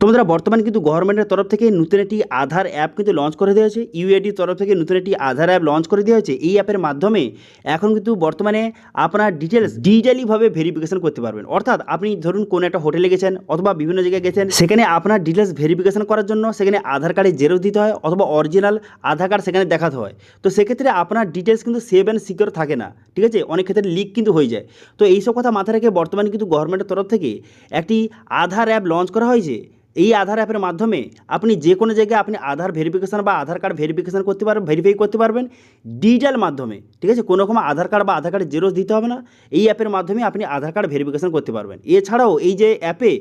তো বন্ধুরা, বর্তমানে কিন্তু গভর্নমেন্টের তরফ থেকে নতুন একটি আধার অ্যাপ কিন্তু লঞ্চ করে দেওয়া হয়েছে। ইউএডির তরফ থেকে নতুন একটি আধার অ্যাপ লঞ্চ করে দেওয়া হয়েছে। এই অ্যাপের মাধ্যমে এখন কিন্তু বর্তমানে আপনার ডিটেলস ডিজিটালিভাবে ভেরিফিকেশন করতে পারবেন। অর্থাৎ আপনি ধরুন কোনো একটা হোটেলে গেছেন অথবা বিভিন্ন জায়গায় গেছেন, সেখানে আপনার ডিটেলস ভেরিফিকেশন করার জন্য সেখানে আধার কার্ডের জেরক্স দিতে হয় অথবা অরিজিনাল আধার কার্ড সেখানে দেখাতে হয়। তো সেক্ষেত্রে আপনার ডিটেলস কিন্তু সেভ অ্যান্ড সিকিউর থাকে না, ঠিক আছে? অনেক ক্ষেত্রে লিক কিন্তু হয়ে যায়। তো এইসব কথা মাথায় রেখে বর্তমানে কিন্তু গভর্নমেন্টের তরফ থেকে একটি আধার অ্যাপ লঞ্চ করা হয়েছে। এই আধার অ্যাপের মাধ্যমে আপনি যে কোনো জায়গায় আপনি আধার ভেরিফিকেশান বা আধার কার্ড ভেরিফিকেশান করতে পারবেন ভেরিফাই করতে পারবেন ডিজিটাল মাধ্যমে, ঠিক আছে? কোনো রকম আধার কার্ড বা আধার কার্ডের জেরোস দিতে হবে না। এই অ্যাপের মাধ্যমে আপনি আধার কার্ড ভেরিফিকেশান করতে পারবেন। এছাড়াও এই যে অ্যাপে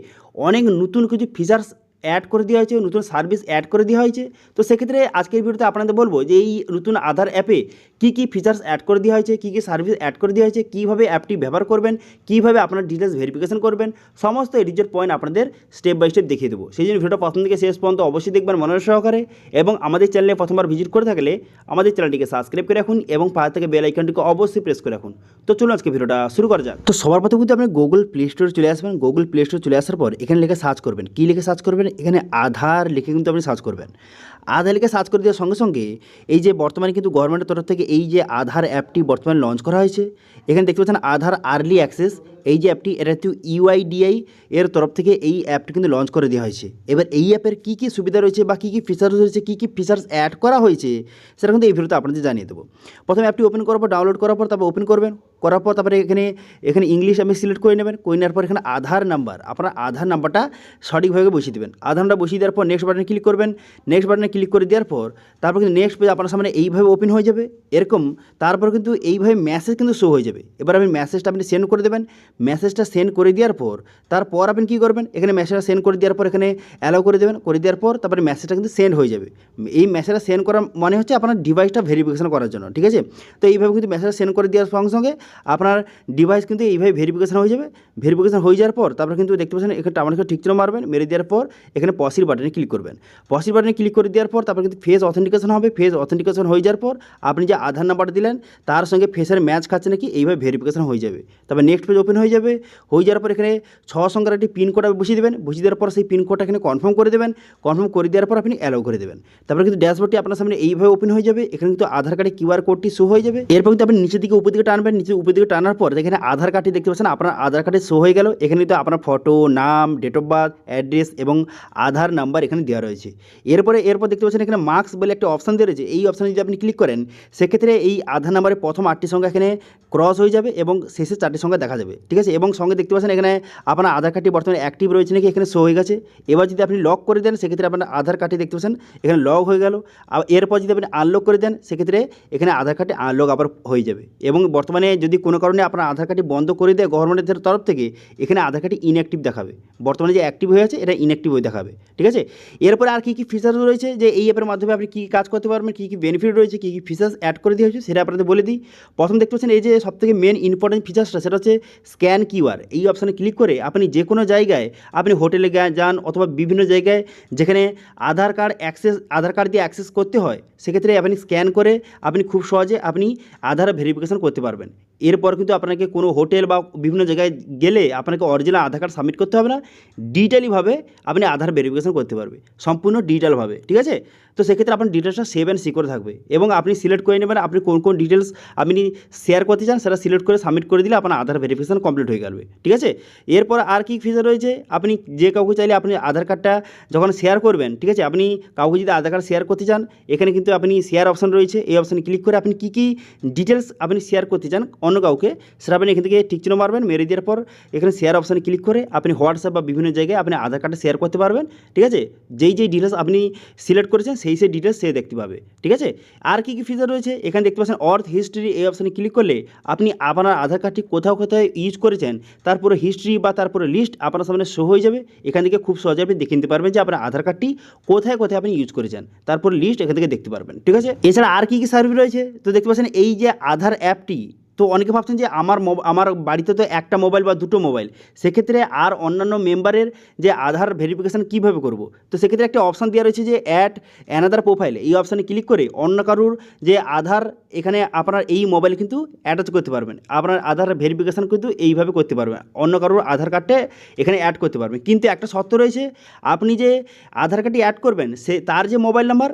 অনেক নতুন কিছু ফিচার্স অ্যাড করে দেওয়া হয়েছে, নতুন সার্ভিস অ্যাড করে দেওয়া হয়েছে। তো সেক্ষেত্রে আজকের ভিডিওতে আপনাদের বলব যে এই নতুন আধার অ্যাপে কী কী ফিচার্স অ্যাড করে দেওয়া হয়েছে, কী কী সার্ভিস অ্যাড করে দেওয়া হয়েছে, কীভাবে অ্যাপটি ব্যবহার করবেন, কীভাবে আপনার ডিটেলস ভেরিফিকেশন করবেন, সমস্ত এডিজের পয়েন্ট আপনাদের স্টেপ বাই স্টেপ দেখিয়ে দেবো। সেই জন্য ভিডিওটা প্রথম থেকে শেষ পর্যন্ত অবশ্যই দেখবেন মনোযোগ সহকারে এবং আমাদের চ্যানেলে প্রথমবার ভিজিট করে থাকলে আমাদের চ্যানেলটিকে সাবস্ক্রাইব করে রাখুন এবং পাশে থেকে বেল আইকনটিকে অবশ্যই প্রেস করে রাখুন। তো চলুন আজকে ভিডিওটা শুরু করা যাক। তো সবার প্রথমে কিন্তু আপনি গুগল প্লে স্টোরে চলে আসবেন গুগল প্লে স্টোরে চলে আসার পর এখানে লিখে সার্চ করবেন। কী লিখে সার্চ করবেন? এখানে আধার লিখে কিন্তু আপনি সার্চ করবেন। আধার লিখে সার্চ করে দেওয়ার সঙ্গে সঙ্গে এই যে বর্তমানে কিন্তু গভর্নমেন্টের তরফ থেকে এই যে আধার অ্যাপটি বর্তমানে লঞ্চ করা হয়েছে, এখানে দেখতে পাচ্ছেন আধার আর্লি অ্যাক্সেস এই যে অ্যাপটি এটা কিন্তু ইউআইডিআই এর তরফ থেকে এই অ্যাপটি কিন্তু লঞ্চ করে দেওয়া হয়েছে। এবার এই অ্যাপের কী কী সুবিধা রয়েছে বা কী কী ফিচার্স রয়েছে, কী কী ফিচার্স অ্যাড করা হয়েছে, সেটা কিন্তু এই ভিডিওতে আপনাদের জানিয়ে দেবো। প্রথমে অ্যাপটি ওপেন করার পর ডাউনলোড করার পর তারপর ওপেন করবেন। করার পর তারপরে এখানে এখানে ইংলিশ আপনি সিলেক্ট করে নেবেন, করে নেওয়ার পর এখানে আধার নাম্বার আপনার আধার নাম্বারটা সঠিকভাবে বসিয়ে দেবেন। আধার নাম্বার বসিয়ে দেওয়ার পর নেক্সট বাটনে ক্লিক করবেন নেক্সট বাটনে ক্লিক করে দেওয়ার পর তারপর কিন্তু নেক্সট পেজ আপনার সামনে এইভাবে ওপেন হয়ে যাবে, এরকম তারপর কিন্তু এইভাবে মেসেজ কিন্তু শো হয়ে যাবে। এবার আপনি মেসেজটা আপনি সেন্ড করে দেবেন মেসেজটা সেন্ড করে দেওয়ার পর তারপর আপনি কী করবেন, এখানে মেসেজটা সেন্ড করে দেওয়ার পর এখানে অ্যালাউ করে দেবেন, করে দেওয়ার পর তারপরে মেসেজটা কিন্তু সেন্ড হয়ে যাবে। এই মেসেজটা সেন্ড করা মানে হচ্ছে আপনার ডিভাইসটা ভেরিফিকেশন করার জন্য, ঠিক আছে? তো এইভাবে কিন্তু মেসেজটা সেন্ড করে দেওয়ার সঙ্গে সঙ্গে আপনার ডিভাইস কিন্তু এইভাবে ভেরিফিকেশান হয়ে যাবে। ভেরিফিকেশান হয়ে যাওয়ার পর তারপরে কিন্তু দেখতে পাচ্ছেন এখানে আমার ঠিক চিহ্ন মারবেন, মেরে দেওয়ার পর এখানে পসির বাটনে ক্লিক করবেন। পসির বাটনে ক্লিক করে দেওয়ার পর তারপর কিন্তু ফেস অথেন্টিকেশন হবে। ফেস অথেন্টিকেশন হয়ে যাওয়ার পর আপনি যে আধার নাম্বার দিলেন, তার সঙ্গে ফেসের ম্যাচ খাচ্ছে নাকি, এইভাবে ভেরিফিকেশন হয়ে যাবে। তারপর নেক্সট পেজ ওপেন হয়ে যাবে। হয়ে যাওয়ার পর এখানে ছ সংখ্যার একটি পিন কোড আপনি বসিয়ে দেবেন। বসিয়ে দেওয়ার পর সেই পিন কোডটা এখানে কনফার্ম করে দেবেন। কনফার্ম করে দেওয়ার পর আপনি অ্যালাউ করে দেবেন। তারপরে কিন্তু ড্যাশবোর্ডটি আপনার সামনে এইভাবে ওপেন হয়ে যাবে। এখানে কিন্তু আধার কার্ডের কিউআর কোডটি শো হয়ে যাবে। এরপর কিন্তু আপনি নিচের দিকে উপর দিকে টানবেন নিচে উপর দিকে টানার পর এখানে আধার কার্ডটি দেখতে পাচ্ছেন। আপনার আধার কার্ডে শো হয়ে গেল। এখানে তো আপনার ফটো নাম ডেট অফ বার্থ অ্যাড্রেস এবং আধার নাম্বার এখানে দেওয়া রয়েছে। এরপরে, এরপর দেখতে পাচ্ছেন এখানে মার্কস বলে একটা অপশান দেওয়া রয়েছে। এই অপশানে যদি আপনি ক্লিক করেন, সেক্ষেত্রে এই আধার নাম্বারের প্রথম আটটি সংখ্যা এখানে ক্রস হয়ে যাবে এবং শেষে চারটি সংখ্যা দেখা যাবে। ঠিক আছে? এবং সঙ্গে দেখতে পাচ্ছেন এখানে আপনার আধার কার্ডটি বর্তমানে অ্যাক্টিভ রয়েছে নাকি এখানে শো হয়ে গেছে। এবার যদি আপনি লক করে দেন, সেক্ষেত্রে আপনার আধার কার্ডটি দেখতে পাচ্ছেন, এখানে লক হয়ে গেল। আর এরপর যদি আপনি আনলক করে দেন, সেক্ষেত্রে এখানে আধার কার্ডটি আনলক আবার হয়ে যাবে। এবং বর্তমানে যদি কোনো কারণে আপনার আধার কার্ডটি বন্ধ করে দেয় গভর্নমেন্টের তরফ থেকে, এখানে আধার কার্ডটি ইনঅ্যাক্টিভ দেখাবে। বর্তমানে যে অ্যাক্টিভ হয়ে আছে, এটা ইনঅ্যাক্টিভ হয়ে দেখাবে। ঠিক আছে? এরপরে আর কী কী ফিচার্স রয়েছে যে এই অ্যাপের মাধ্যমে আপনি কী কাজ করতে পারবেন, কী কী বেনিফিট রয়েছে, কী কী ফিচার্স অ্যাড করে দেওয়া হয়েছে, সেটা আপনাদের বলে দিই। প্রথম দেখতে পাচ্ছেন এই যে সবথেকে মেন ইম্পর্টেন্ট ফিচার্সটা সেটা হচ্ছে স্ক্যান কিউআর এই অপশানে ক্লিক করে আপনি যে কোনো জায়গায় আপনি হোটেলে যান অথবা বিভিন্ন জায়গায় যেখানে Aadhaar card access Aadhaar card দিয়ে অ্যাক্সেস করতে হয়, সেক্ষেত্রে আপনি স্ক্যান করে আপনি খুব সহজে আপনি আধার ভেরিফিকেশন করতে পারবেন। এরপর কিন্তু আপনাকে কোনো হোটেল বা বিভিন্ন জায়গায় গেলে আপনাকে অরিজিনাল আধার কার্ড সাবমিট করতে হবে না। ডিজিটালিভাবে আপনি আধার ভেরিফিকেশান করতে পারবে। সম্পূর্ণ ডিজিটালভাবে ঠিক আছে? তো সেক্ষেত্রে আপনার ডিটেলসটা সেভ অ্যান্ড সিকিউর থাকবে। এবং আপনি সিলেক্ট করে নেবেন আপনি কোন কোন ডিটেলস আপনি শেয়ার করতে চান, সেটা সিলেক্ট করে সাবমিট করে দিলে আপনার আধার ভেরিফিকেশন কমপ্লিট হয়ে যাবে ঠিক আছে? এরপর আর কি ফিচার রয়েছে? আপনি যে কাউকে চাইলে আপনি আধার কার্ডটা যখন শেয়ার করবেন, ঠিক আছে? আপনি কাউকে যদি আধার কার্ড শেয়ার করতে চান, এখানে কিন্তু আপনি শেয়ার অপশন রয়েছে। এই অপশানে ক্লিক করে আপনি কী কী ডিটেলস আপনি শেয়ার করতে চান অন্য কাউকে, সেটা আপনি এখান থেকে টিক চিহ্ন মারবেন, মেরে দেওয়ার পর এখানে শেয়ার অপশানে ক্লিক করে আপনি হোয়াটসঅ্যাপ বা বিভিন্ন জায়গায় আপনি আধার কার্ডটা শেয়ার করতে পারবেন। ঠিক আছে? যেই যেই ডিটেলস আপনি সিলেক্ট করেছেন সেই সেই ডিটেলস সে দেখতে পাবে, ঠিক আছে? আর কী কী ফিচার রয়েছে? এখানে দেখতে পাচ্ছেন অর্থ হিস্ট্রি এই অপশানে ক্লিক করলে আপনি আপনার আধার কার্ডটি কোথাও কোথাও ইউজ করেছেন তারপরে হিস্ট্রি বা তারপরে লিস্ট আপনার সামনে শো হয়ে যাবে। এখান থেকে খুব সহজে আপনি দেখে নিতে পারবেন যে আপনার আধার কার্ডটি কোথায় কোথায় আপনি ইউজ করেছেন তারপর লিস্ট এখান থেকে দেখতে পারবেন, ঠিক আছে? এছাড়া আর কী কী সার্ভিস রয়েছে? তো দেখতে পাচ্ছেন এই যে আধার অ্যাপটি তো অনেকে ভাবছেন যে আমার আমার বাড়িতে তো একটা মোবাইল বা দুটো মোবাইল। সেক্ষেত্রে আর অন্যান্য মেম্বারের যে আধার ভেরিফিকেশান কীভাবে করব? তো সেক্ষেত্রে একটা অপশান দেওয়া রয়েছে যে অ্যাড অ্যানাদার প্রোফাইল এই অপশানে ক্লিক করে অন্য কারুর যে আধার, এখানে আপনার এই মোবাইল কিন্তু অ্যাটাচ করতে পারবেন। আপনার আধার ভেরিফিকেশান কিন্তু এইভাবে করতে পারবেন। অন্য কারুর আধার কার্ডটা এখানে অ্যাড করতে পারবেন। কিন্তু একটা শর্ত রয়েছে, আপনি যে আধার কার্ডটি অ্যাড করবেন, সে, তার যে মোবাইল নাম্বার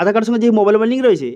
আধার কার্ডের সঙ্গে যে মোবাইল নাম্বার লিঙ্ক রয়েছে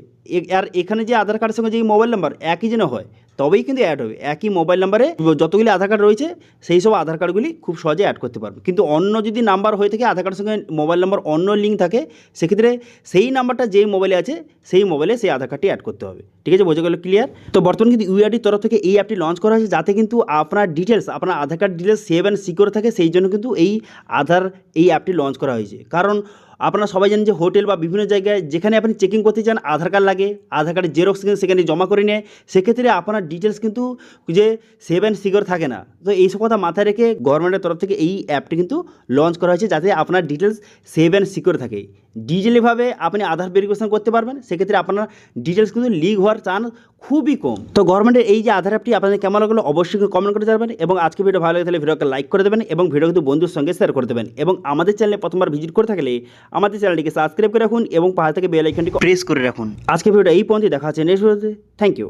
আর এখানে যে আধার কার্ডের সঙ্গে যে মোবাইল নাম্বার একই যেন হয়, তবেই কিন্তু অ্যাড হবে। একই মোবাইল নাম্বারে যতগুলি আধার কার্ড রয়েছে, সেই সব আধার কার্ডগুলি খুব সহজে অ্যাড করতে পারবে। কিন্তু অন্য যদি নাম্বার হয়ে থাকে, আধার কার্ডের সঙ্গে মোবাইল নাম্বার অন্য লিঙ্ক থাকে, সেক্ষেত্রে সেই নাম্বারটা যেই মোবাইলে আছে, সেই মোবাইলে সেই আধার কার্ডটি অ্যাড করতে হবে। ঠিক আছে, বোঝা গেল ক্লিয়ার তো বর্তমানে কিন্তু ইউআইডির তরফ থেকে এই অ্যাপটি লঞ্চ করা হয়েছে, যাতে কিন্তু আপনার ডিটেলস আপনার Aadhaar card details save and secure থাকে, সেই জন্য কিন্তু এই আধার, এই অ্যাপটি লঞ্চ করা হয়েছে। কারণ আপনারা সবাই জানেন যে হোটেল বা বিভিন্ন জায়গায় যেখানে আপনি চেকিং করতে চান, আধার কার্ড লাগে, আধার কার্ডের জেরক্স কিন্তু সেখানে জমা করে নেয়। সেক্ষেত্রে আপনার ডিটেলস কিন্তু যে সেভ অ্যান্ড সিকিউর থাকে না। তো এই সব কথা মাথায় রেখে গভর্নমেন্টের তরফ থেকে এই অ্যাপটি কিন্তু লঞ্চ করা হয়েছে যাতে আপনার ডিটেলস সেভ অ্যান্ড সিকিউর থাকে। ডিজিটালিভাবে আপনি আধার ভেরিফিকেশন করতে পারবেন, সেক্ষেত্রে আপনার ডিটেলস কিন্তু লিক হওয়ার চান্স খুবই কম। তো গভর্নমেন্টের এই যে আধার অ্যাপটি আপনাদের কেমন লাগল অবশ্যই কমেন্ট করে যাবেন এবং আজকে ভিডিও ভালো লাগে তাহলে ভিডিওকে লাইক করে দেবেন এবং ভিডিও কিন্তু বন্ধুর সঙ্গে শেয়ার করে দেবেন এবং আমাদের চ্যানেলে প্রথমবার ভিজিট করে থাকলে আমাদের চ্যানেলটিকে সাবস্ক্রাইব করে রাখুন এবং পাহাড় থেকে বেল আইকনটি প্রেস করে রাখুন। আজকে ভিডিওটা এই পর্যন্ত দেখা হচ্ছে নেক্সট ভিডিওতে থ্যাংক ইউ